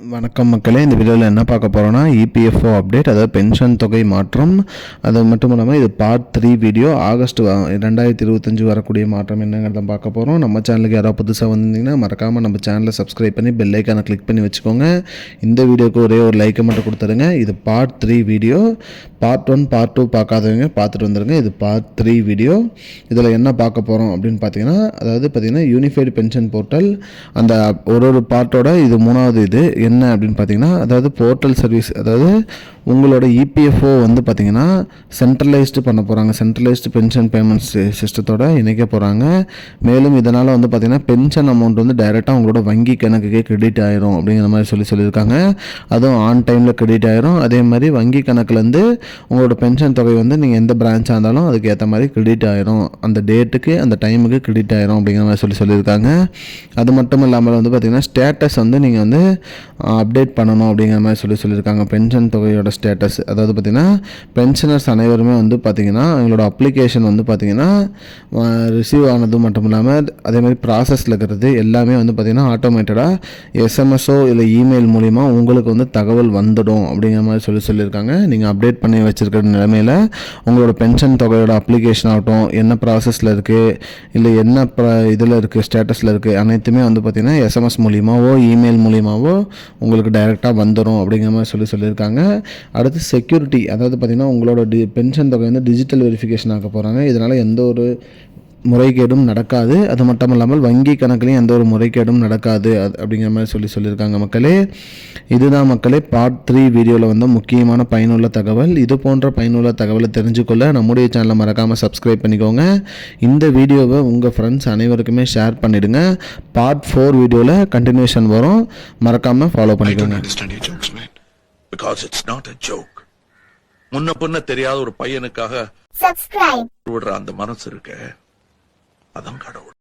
வணக்கம் மக்களே இந்த வீடியோவில் என்ன பார்க்க போகிறோன்னா இபிஎஃப்ஓ அப்டேட் அதாவது பென்ஷன் தொகை மாற்றம். அது மட்டும் இல்லாமல் இது பார்ட் த்ரீ வீடியோ ஆகஸ்ட் ரெண்டாயிரத்தி இருபத்தஞ்சு வரக்கூடிய மாற்றம் என்னங்கிறத பார்க்க போகிறோம் நம்ம சேனலுக்கு யாராவது புதுசாக வந்திருந்தீங்கன்னா மறக்காமல் நம்ம சேனலை சப்ஸ்கிரைப் பண்ணி பெல் ஐக்கானை கிளிக் பண்ணி வச்சுக்கோங்க. இந்த வீடியோக்கு ஒரே ஒரு லைக்கை மட்டும் கொடுத்துருங்க. இது part three video part one part two பார்க்காதவங்க பார்த்துட்டு வந்துருங்க. இது பார்ட் த்ரீ வீடியோ இதில் என்ன பார்க்க போகிறோம் அப்படின்னு பார்த்தீங்கன்னா அதாவது பார்த்தீங்கன்னா யூனிஃபைடு பென்ஷன் போர்ட்டல் அந்த ஒரு ஒரு பார்ட்டோட இது மூணாவது இது. என்ன அப்படின்னு பார்த்தீங்கன்னா அதாவது போர்ட்டல் சர்வீஸ் அதாவது உங்களோட இபிஎஃப்ஓ வந்து பார்த்தீங்கன்னா சென்ட்ரலைஸ்டு பண்ண போகிறாங்க சென்ட்ரலைஸ்டு பென்ஷன் பேமெண்ட் சிஸ்டத்தோட இணைக்க போகிறாங்க மேலும் இதனால் வந்து பார்த்தீங்கன்னா பென்ஷன் அமௌண்ட் வந்து டைரெக்டாக உங்களோட வங்கி கணக்குக்கே கிரெடிட் ஆயிரும் அப்படிங்கிற மாதிரி சொல்லி சொல்லியிருக்காங்க. அதுவும் ஆன் டைமில் கிரெடிட் ஆயிரும். அதே மாதிரி வங்கி கணக்குலேருந்து உங்களோட பென்ஷன் தொகை வந்து நீங்கள் எந்த பிரான்ச்சாக இருந்தாலும் அதுக்கு ஏற்ற மாதிரி கிரெடிட் ஆயிரும். அந்த டேட்டுக்கு அந்த டைமுக்கு கிரெடிட் ஆயிரும் அப்படிங்கிற மாதிரி சொல்லி சொல்லியிருக்காங்க. அது மட்டும் இல்லாமல் வந்து பார்த்திங்கன்னா ஸ்டேட்டஸ் வந்து நீங்கள் வந்து அப்டேட் பண்ணணும் அப்படிங்கிற மாதிரி சொல்லி சொல்லியிருக்காங்க. பென்ஷன் தொகையோட ஸ்டேட்டஸ் அதாவது பார்த்திங்கன்னா பென்ஷனர்ஸ் அனைவருமே வந்து பார்த்திங்கன்னா எங்களோட அப்ளிகேஷன் வந்து பார்த்திங்கன்னா ரிசீவ் ஆனது மட்டும் இல்லாமல் அதே மாதிரி ப்ராசஸில் இருக்கிறது எல்லாமே வந்து பார்த்திங்கன்னா ஆட்டோமேட்டடாக எஸ்எம்எஸோ இல்லை இமெயில் மூலிமா உங்களுக்கு வந்து தகவல் வந்துடும் அப்படிங்கிற மாதிரி சொல்லி சொல்லியிருக்காங்க. நீங்கள் அப்டேட் பண்ணி வச்சுருக்கிற நிலமையில் உங்களோட பென்ஷன் தொகையோட அப்ளிகேஷன் ஆகட்டும் என்ன ப்ராசஸில் இருக்குது இல்லை என்ன ப்ர இதில் இருக்குது ஸ்டேட்டஸில் இருக்குது அனைத்துமே வந்து பார்த்திங்கன்னா எஸ்எம்எஸ் மூலியமாகவோ இமெயில் மூலியமாவோ உங்களுக்கு டைரெக்டாக வந்துடும் அப்படிங்கிற மாதிரி சொல்லி சொல்லியிருக்காங்க. அடுத்து செக்யூரிட்டி அதாவது பார்த்திங்கன்னா உங்களோட டி பென்ஷன் தொகை வந்து டிஜிட்டல் வெரிஃபிகேஷன் ஆக்க போகிறாங்க இதனால் எந்த ஒரு முறைகேடும் நடக்காது. அது மட்டும் இல்லாமல் வங்கி கணக்குலையும் எந்த ஒரு முறைகேடும் நடக்காது. அது அப்படிங்கிற மாதிரி சொல்லி சொல்லியிருக்காங்க மக்களே. இதுதான் மக்களே பார்ட் த்ரீ வீடியோவில் வந்து முக்கியமான பயனுள்ள தகவல். இது போன்ற பயனுள்ள தகவலை தெரிஞ்சுக்கொள்ள நம்முடைய சேனலை மறக்காமல் சப்ஸ்கிரைப் பண்ணிக்கோங்க. இந்த வீடியோவை உங்கள் ஃப்ரெண்ட்ஸ் அனைவருக்குமே ஷேர் பண்ணிவிடுங்க பார்ட் ஃபோர் வீடியோவில் கண்டினியூஷன் வரும். மறக்காமல் ஃபாலோ I don't பண்ணிக்கோங்க understand your jokes, man. Because it's not a joke. முன்ன பின்ன தெரியாத ஒரு பையனுக்காக subscribe. விடுற அந்த மனசு இருக்க. அதான் கடவுள்